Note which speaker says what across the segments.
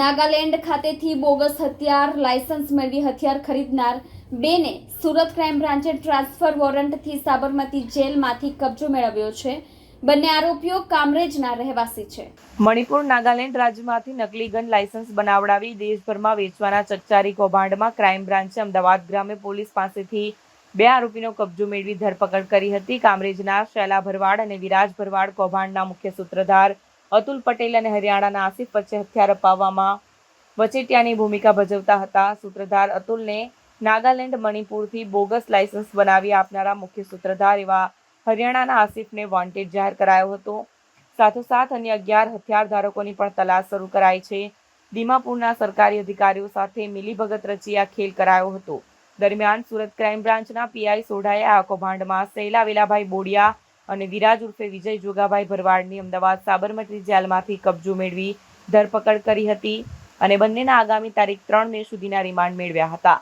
Speaker 1: નાગાલેન્ડ ખાતેથી બોગસ હથિયાર, લાયસન્સ મેળવી હથિયાર ખરીદનાર બેને સુરત ક્રાઇમ બ્રાન્ચે ટ્રાન્સફર વોરંટથી સાબરમતી જેલમાંથી કબજો મેળવ્યો છે. બંને આરોપીઓ કામરેજના રહેવાસી છે.
Speaker 2: મણિપુર નાગાલેન્ડ રાજ્યમાંથી નકલી ગન લાયસન્સ બનાવડાવી દેશભરમાં વેચવાના ચકચારી કૌભાંડમાં ક્રાઇમ બ્રાન્ચે અમદાવાદ ગ્રામે પોલીસ પાસેથી બે આરોપીનો કબજો મેળવી ધરપકડ કરી હતી. કામરેજના શૈલા ભરવાડ અને વિરાજ ભરવાડ કૌભાંડના મુખ્ય સૂત્રધાર અતુલ પટેલ અને હરિયાણાના આસિફ વચ્ચે હથિયાર અપાવવામાં વચેટિયાની ભૂમિકા ભજવતા હતા. સૂત્રધાર અતુલને નાગાલેન્ડ મણિપુરથી બોગસ લાયસન્સ બનાવી આપનારા મુખ્ય સૂત્રધાર એવા હરિયાણાના આસિફને વોન્ટેડ જાહેર કરાયો હતો. સાથોસાથ અન્ય અગિયાર હથિયાર ધારકોની પણ તલાશ શરૂ કરાઈ છે. દીમાપુરના સરકારી અધિકારીઓ સાથે મિલીભગત રચી આ ખેલ કરાયો હતો. દરમિયાન સુરત ક્રાઇમ બ્રાન્ચના પીઆઈ સોઢાએ આ કૌભાંડમાં સૈલા વેલાભાઈ બોડિયા અને વિરાજ ઉર્ફે વિજય જોગાભાઈ ભરવાડની અમદાવાદ સાબરમતી જેલમાંથી કબજો મેળવી ધરપકડ કરી હતી અને બંનેના આગામી તારીખ ત્રણ મે સુધીના રિમાન્ડ મેળવ્યા હતા.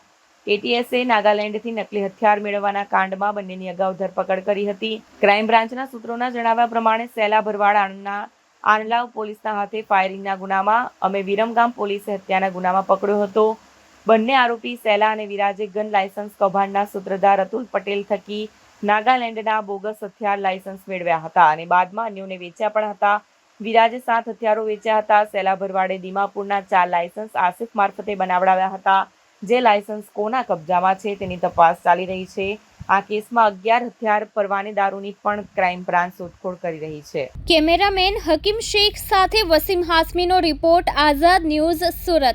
Speaker 2: એટીએસએ નાગાલેન્ડથી નકલી હથિયાર મેળવવાના કાંડમાં બંનેની અગાઉ ધરપકડ કરી હતી. ક્રાઇમ બ્રાન્ચના સૂત્રોના જણાવ્યા પ્રમાણે સેલા ભરવાડ આણંદના આણલાવ પોલીસના હાથે ફાયરિંગના ગુનામાં અમે વિરમગામ પોલીસે હત્યાના ગુનામાં પકડ્યો હતો. બંને આરોપી સેલા અને વિરાજે ગન લાયસન્સ કૌભાંડના સૂત્રધાર અતુલ પટેલ થકી નાગાલેન્ડના બોગસ હથિયાર લાયસન્સ મેળવ્યા હતા અને બાદમાં અન્યોને વેચ્યા પણ હતા. વિરાજે સાત હથિયારો વેચ્યા હતા. સેલા ભરવાડે દિમાપુરના ચાર લાયસન્સ આસિફ મારફતે બનાવડાવ્યા હતા. જે લાયસન્સ કોના કબજામાં છે તેની તપાસ ચાલી રહી છે. આ કેસમાં અગિયાર હથિયાર પરવાનેદારોની પણ ક્રાઇમ બ્રાન્ચ શોધખોળ કરી રહી છે.
Speaker 1: કેમેરામેન હકીમ શેખ સાથે વસીમ હાસમીનો રિપોર્ટ, આઝાદ ન્યૂઝ સુરત.